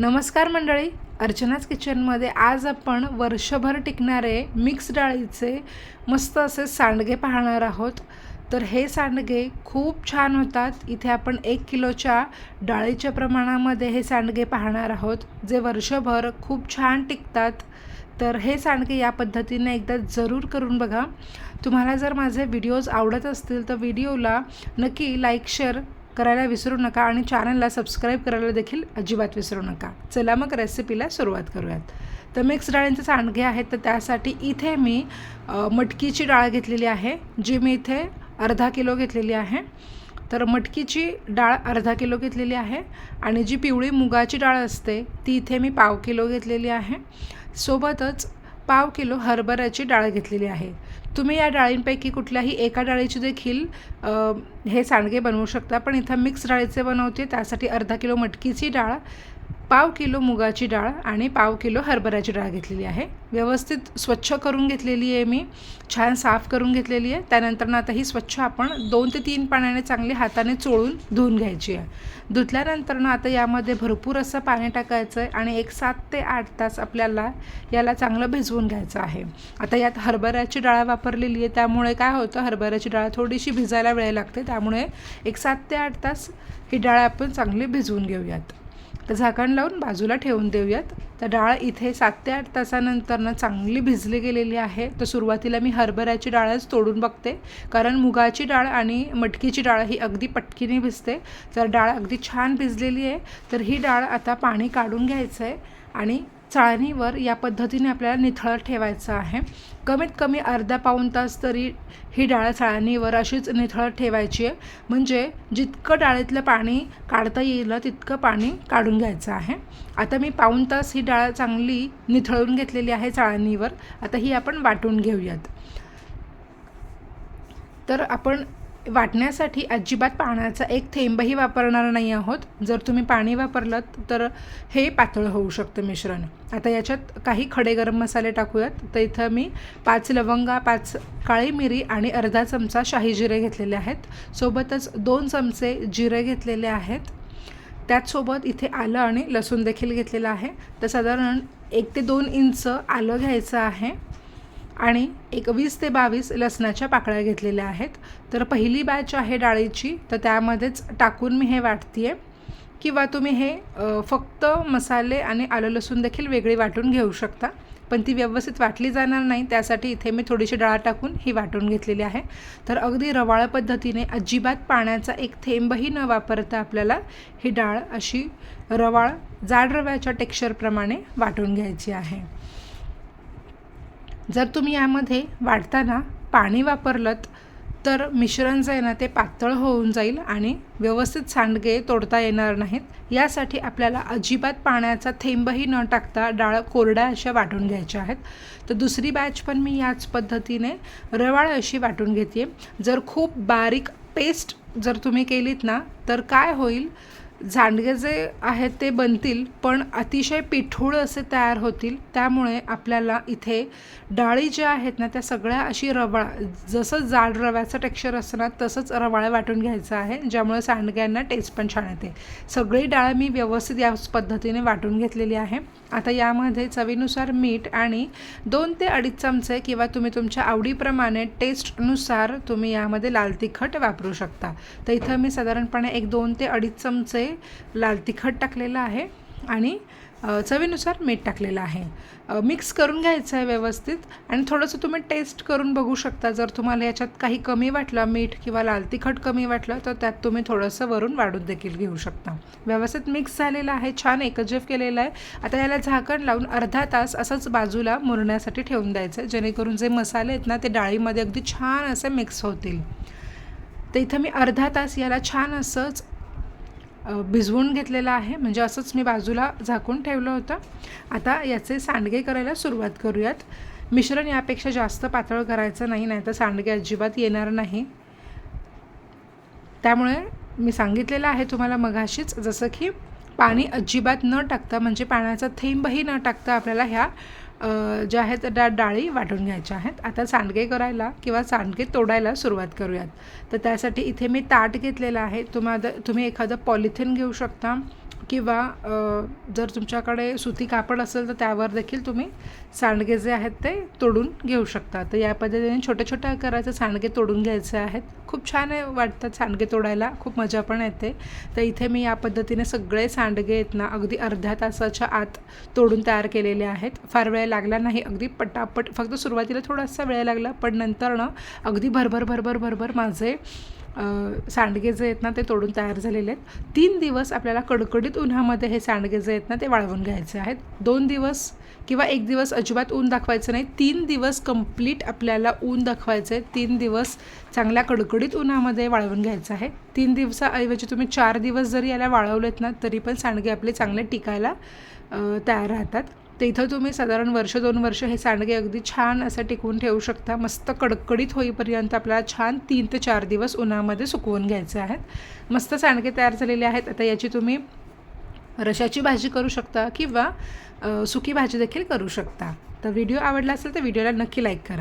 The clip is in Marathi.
नमस्कार मंडळी अर्चनाच किचनमध्ये आज आपण वर्षभर टिकणारे मिक्स डाळीचे मस्त असे सांडगे पाहणार आहोत. तर हे सांडगे खूप छान होतात. इथे आपण एक किलोच्या डाळीच्या प्रमाणामध्ये हे सांडगे पाहणार आहोत जे वर्षभर खूप छान टिकतात. तर हे सांडगे या पद्धतीने एकदा जरूर करून बघा. तुम्हाला जर माझे व्हिडिओज आवडत असतील तर व्हिडिओला नक्की लाईक शेअर करायला विसरू नका आणि चॅनलला सबस्क्राईब करायला देखील अजिबात विसरू नका. चला मग रेसिपीला सुरुवात करूयात. तर मिक्स डाळींचे सांडगे आहेत तर त्यासाठी इथे मी मटकीची डाळ घेतलेली आहे जी मी इथे अर्धा किलो घेतलेली आहे. तर मटकीची डाळ अर्धा किलो घेतलेली आहे आणि जी पिवळी मुगाची डाळ असते ती इथे मी पाव किलो घेतलेली आहे. सोबतच पाव किलो हरभऱ्याची डाळ घेतलेली आहे. तुम्ही या डाळींपैकी कुठल्याही एका डाळीची देखील हे सांडगे बनवू शकता. पण इथं मिक्स डाळीचे बनवते त्यासाठी अर्धा किलो मटकीची डाळ पाव किलो मुगाची डाळ आणि पाव किलो हरभऱ्याची डाळ घेतलेली आहे. व्यवस्थित स्वच्छ करून घेतलेली आहे मी. छान साफ करून घेतलेली आहे. त्यानंतर आता ही स्वच्छ आपण दोन ते तीन पाण्याने चांगली हाताने चोळून धुवून घ्यायची आहे. धुतल्यानंतर आता यामध्ये भरपूर असं पाणी टाकायचं आहे आणि एक सात ते आठ तास आपल्याला याला चांगलं भिजवून घ्यायचं आहे. आता यात हरभऱ्याची डाळ वापरलेली आहे. त्यामुळे काय होतं? हरभऱ्याची डाळ थोडीशी भिजायला वेळ लागते. त्यामुळे एक सात ते आठ तास ही डाळ आपण चांगली भिजवून घेऊयात. तर झाकण लावून बाजूला ठेवून देऊयात. तर डाळ इथे सात ते आठ तासानंतर ना चांगली भिजली गेलेली आहे. तर सुरुवातीला मी हरभऱ्याची डाळच तोडून बघते. कारण मुगाची डाळ आणि मटकीची डाळ ही अगदी पटकीने भिजते. तर डाळ अगदी छान भिजलेली आहे. तर ही डाळ आता पाणी काढून घ्यायचं आहे आणि चाळणीवर या पद्धतीने आपल्याला निथळत ठेवायचं आहे. कमीत कमी अर्धा पाऊण तास तरी ही डाळ चाळणीवर अशीच निथळत ठेवायची आहे. म्हणजे जितकं डाळीतलं पाणी काढता येईल तितकं पाणी काढून घ्यायचं आहे. आता मी पाऊण तास ही डाळ चांगली निथळून घेतलेली आहे चाळणीवर. आता ही आपण वाटून घेऊयात. तर आपण वाटण्यासाठी अजिबात पाण्याचा एक थेंबही वापरणार नाही आहोत. जर तुम्ही पाणी वापरलं तर हे पातळ होऊ शकतं मिश्रण. आता याच्यात काही खडे गरम मसाले टाकूयात. तर इथं मी पाच लवंगा पाच काळी मिरी आणि अर्धा चमचा शाही जिरे घेतलेले आहेत. सोबतच दोन चमचे जिरे घेतलेले आहेत. त्याचसोबत इथे आलं आणि लसूण देखील घेतलेलं आहे. तर साधारण एक ते दोन इंच आलं घ्यायचं आहे. आणि एक वीस ते बावीस लसणाच्या पाकळ्या घेतलेल्या आहेत. तर पहिली बॅच आहे डाळीची तर त्यामध्येच टाकून मी हे वाटते आहे किंवा तुम्ही हे फक्त मसाले आणि आलं लसूण देखील वेगळी वाटून घेऊ शकता. पण ती व्यवस्थित वाटली जाणार नाही त्यासाठी इथे मी थोडीशी डाळ टाकून ही वाटून घेतलेली आहे. तर अगदी रवाळ पद्धतीने अजिबात पाण्याचा एक थेंबही न वापरता आपल्याला ही डाळ अशी रवाळ जाड रव्याच्या टेक्स्चरप्रमाणे वाटून घ्यायची आहे. जर तुम्ही यामध्ये वाढताना पाणी वापरलं तर मिश्रण जे आहे ना ते पातळ होऊन जाईल आणि व्यवस्थित सांडगे तोडता येणार नाहीत. यासाठी आपल्याला अजिबात पाण्याचा थेंबही न टाकता डाळ कोरड्या अशा वाटून घ्यायच्या आहेत. तर दुसरी बॅच पण मी याच पद्धतीने रवाळ अशी वाटून घेते जर खूप बारीक पेस्ट जर तुम्ही केलीत ना तर काय होईल? झांडगे जे आहेत ते बनतील पण अतिशय पिठूळ असे तयार होतील. त्यामुळे आपल्याला इथे डाळी ज्या आहेत ना त्या सगळ्या अशी रवाळ जसं जाड रव्याचं टेक्स्चर असतं ना तसंच रवाळ वाटून घ्यायचं आहे ज्यामुळे सांडग्यांना टेस्ट पण छान येते. सगळी डाळ मी व्यवस्थित याच पद्धतीने वाटून घेतलेली आहे. आता यामध्ये चवीनुसार मीठ आणि दोन ते अडीच चमचे किंवा तुम्ही तुमच्या आवडीप्रमाणे टेस्टनुसार तुम्ही यामध्ये लाल तिखट वापरू शकता. तर इथं मी साधारणपणे एक दोन ते अडीच चमचे लाल तिखट टाकलेलं आहे आणि चवीनुसार मीठ टाकलेलं आहे. मिक्स करून घ्यायचं आहे व्यवस्थित आणि थोडंसं तुम्ही टेस्ट करून बघू शकता. जर तुम्हाला याच्यात काही कमी वाटलं मीठ किंवा लाल तिखट कमी वाटलं तर त्यात तुम्ही थोडंसं वरून वाढून देखील घेऊ शकता. व्यवस्थित मिक्स झालेलं आहे छान एकजीव केलेलं आहे. आता याला झाकण लावून अर्धा तास असंच बाजूला मुरण्यासाठी ठेवून द्यायचं आहे. जेणेकरून जे मसाले आहेत ना ते डाळीमध्ये अगदी छान असे मिक्स होतील. तर इथं मी अर्धा तास याला छान असंच भिजवून घेतलेलं आहे. म्हणजे असंच मी बाजूला झाकून ठेवलं होतं. आता याचे सांडगे करायला सुरुवात करूयात. मिश्रण यापेक्षा जास्त पातळ करायचं नाही नाहीतर सांडगे अजिबात येणार नाही. त्यामुळे मी सांगितलेलं आहे तुम्हाला मघाशीच जसं की पाणी अजिबात न टाकता म्हणजे पाण्याचा थेंबही न टाकता आपल्याला ह्या ज्या आहेत त्या डाळी वाटून घ्यायच्या आहेत. आता सांडगे करायला किंवा सांडगे तोडायला सुरुवात करूयात. तर त्यासाठी इथे मी ताट घेतलेलं आहे. तुम्हाला तुम्ही एखादं पॉलिथिन घेऊ शकता. किंवा जर तुमच्याकडे सुती कापड असेल तर त्यावर देखील तुम्ही सांडगे जे आहेत ते तोडून घेऊ शकता. तर या पद्धतीने छोट्या छोट्या आकाराचे सांडगे तोडून घ्यायचे आहेत. खूप छान आहे वाटतात सांडगे तोडायला. खूप मजा पण येते. तर इथे मी या पद्धतीने सगळे सांडगे आहेत ना अगदी अर्ध्या तासाच्या आत तोडून तयार केलेले आहेत. फार वेळ लागला नाही अगदी पटापट. फक्त सुरुवातीला थोडासा वेळ लागला पण नंतर ना अगदी भरभर भरभर भरभर माझे सांडगे जे आहेत ना ते तोडून तयार झालेले आहेत. तीन दिवस आपल्याला कडकडीत उन्हामध्ये हे सांडगे जे आहेत ना ते वाळवून घ्यायचे आहेत. दोन दिवस किंवा एक दिवस अजिबात ऊन दाखवायचं नाही. तीन दिवस कंप्लीट आपल्याला ऊन दाखवायचं आहे. तीन दिवस चांगल्या कडकडीत उन्हामध्ये वाळवून घ्यायचं आहे. तीन दिवसाऐवजी तुम्ही चार दिवस जरी याला वाळवलेत ना तरी पण सांडगे आपले चांगले टिकायला तयार राहतात. तर इथं तुम्ही साधारण वर्ष दोन वर्ष हे सांडगे अगदी छान असं टिकवून ठेवू शकता. मस्त कडकडीत होईपर्यंत आपल्याला छान तीन ते चार दिवस उन्हामध्ये सुकवून घ्यायचे आहेत. मस्त सांडगे तयार झालेले आहेत. आता याची तुम्ही रशाची भाजी करू शकता किंवा सुकी भाजी देखील करू शकता. तर व्हिडिओ आवडला असेल तर व्हिडिओला नक्की लाईक करा.